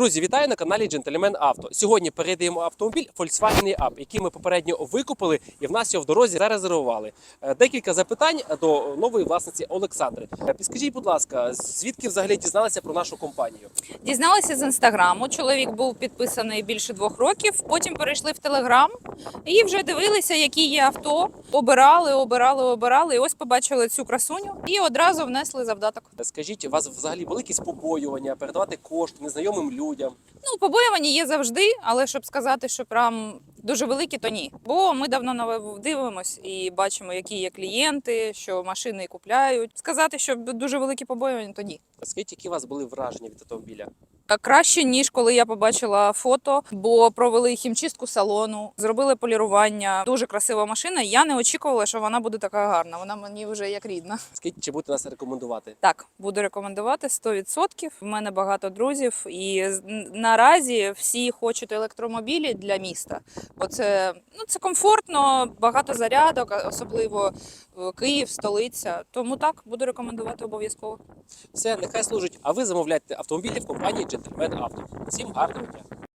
Друзі, вітаю на каналі Gentleman Auto. Сьогодні передаємо автомобіль Volkswagen Up, який ми попередньо викупили і в нас його в дорозі зарезервували. Е, Декілька запитань до нової власниці Олександри. Е, Підскажіть, будь ласка, звідки взагалі дізналися про нашу компанію? Дізналася з інстаграму. Чоловік був підписаний більше двох років. Потім перейшли в телеграм і вже дивилися, які є авто. Обирали, обирали, обирали. І ось побачили цю красуню і одразу внесли завдаток. Скажіть, у вас взагалі були якісь побоювання, передавати кошти незнайомим людям? Ну, побоювання є завжди, але щоб сказати, що прям дуже великі, то ні. Бо ми давно на- дивимось і бачимо, які є клієнти, що машини купляють. Сказати, що дуже великі побоювання, то ні. Скажіть, які у вас були враження від автомобіля? Та краще ніж коли я побачила фото, бо провели хімчистку салону, зробили полірування. Дуже красива машина. Я не очікувала, що вона буде така гарна. Вона мені вже як рідна. Скажіть, чи будете нас рекомендувати? Так, буду рекомендувати 100%. В мене багато друзів, і наразі всі хочуть електромобілі для міста. Бо це це комфортно, багато зарядок, особливо е, Київ, столиця. Тому так буду рекомендувати обов'язково. Все, нехай служить. А ви замовляйте автомобілі в компанії Gentleman Auto. Всім гарного дня!